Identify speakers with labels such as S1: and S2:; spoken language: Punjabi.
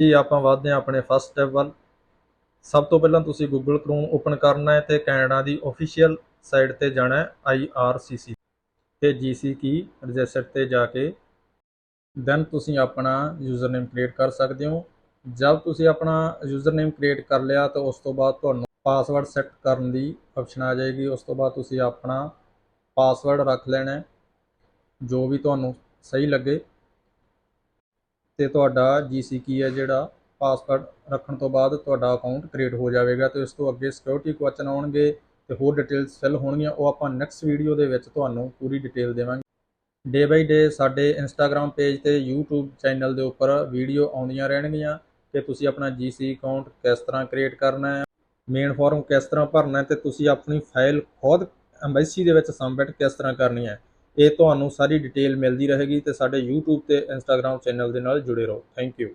S1: ਜੀ ਆਪਾਂ ਵਧਦੇ ਹਾਂ ਆਪਣੇ ਫਸਟ ਸਟੈਪ ਵੱਲ? ਸਭ ਤੋਂ ਪਹਿਲਾਂ ਤੁਸੀਂ ਗੂਗਲ Chrome ਓਪਨ ਕਰਨਾ ਹੈ ਤੇ ਕੈਨੇਡਾ ਦੀ ਅਫੀਸ਼ੀਅਲ ਸਾਈਟ ਤੇ ਜਾਣਾ ਹੈ IRCC ਤੇ GC ਕੀ ਰਜਿਸਟਰ ਤੇ ਜਾ ਕੇ। ਦੈਨ ਤੁਸੀਂ ਆਪਣਾ ਯੂਜ਼ਰ ਨੇਮ ਕ੍ਰੀਏਟ ਕਰ ਸਕਦੇ ਹੋ। ਜਦ ਤੁਸੀਂ ਆਪਣਾ ਯੂਜ਼ਰ ਨੇਮ ਕ੍ਰੀਏਟ ਕਰ ਲਿਆ ਤਾਂ ਉਸ ਤੋਂ ਬਾਅਦ ਤੁਹਾਨੂੰ ਪਾਸਵਰਡ ਸੈੱਟ ਕਰਨ ਦੀ ਆਪਸ਼ਨ ਆ ਜਾਏਗੀ। ਉਸ ਤੋਂ ਬਾਅਦ ਤੁਸੀਂ ਆਪਣਾ ਪਾਸਵਰਡ ਰੱਖ ਲੈਣਾ ਜੋ ਵੀ ਤੁਹਾਨੂੰ ਸਹੀ ਲੱਗੇ। ਤੇ ਤੁਹਾਡਾ GC ਕੀ ਹੈ ਜਿਹੜਾ ਪਾਸਵਰਡ ਰੱਖਣ ਤੋਂ ਬਾਅਦ ਤੁਹਾਡਾ ਅਕਾਊਂਟ ਕ੍ਰੀਏਟ ਹੋ ਜਾਵੇਗਾ ਤੇ ਇਸ ਤੋਂ ਅੱਗੇ ਸਿਕਿਉਰਿਟੀ ਕੁਐਸਚਨ ਆਉਣਗੇ ਤੇ ਹੋਰ ਡਿਟੇਲਸ ਫਿਲ ਹੋਣਗੀਆਂ, ਉਹ ਆਪਾਂ ਨੈਕਸਟ ਵੀਡੀਓ ਦੇ ਵਿੱਚ ਤੁਹਾਨੂੰ ਪੂਰੀ ਡਿਟੇਲ ਦੇਵਾਂਗੇ। ਡੇ ਬਾਈ ਡੇ ਸਾਡੇ ਇੰਸਟਾਗ੍ਰam ਪੇਜ ਤੇ YouTube ਚੈਨਲ ਦੇ ਉੱਪਰ ਵੀਡੀਓ ਆਉਂਦੀਆਂ ਰਹਿਣਗੀਆਂ ਕਿ ਤੁਸੀਂ ਆਪਣਾ GC ਅਕਾਊਂਟ ਕਿਸ ਤਰ੍ਹਾਂ ਕ੍ਰੀਏਟ ਕਰਨਾ ਹੈ ਮੇਨ ਫਾਰਮ ਕਿਸ ਤਰ੍ਹਾਂ ਭਰਨਾ ਹੈ ਤੇ ਤੁਸੀਂ ਆਪਣੀ ਫਾਈਲ ਖੁਦ ਐਮਬੈਸੀ ਦੇ ਵਿੱਚ ਸਬਮਿਟ ਕਿਸ ਤਰ੍ਹਾਂ ਕਰਨੀ ਹੈ। ਇਹ ਤੁਹਾਨੂੰ ਸਾਰੀ ਡਿਟੇਲ ਮਿਲਦੀ ਰਹੇਗੀ ਤੇ ਸਾਡੇ YouTube ਤੇ Instagram ਚੈਨਲ ਦੇ ਨਾਲ ਜੁੜੇ ਰਹੋ। Thank you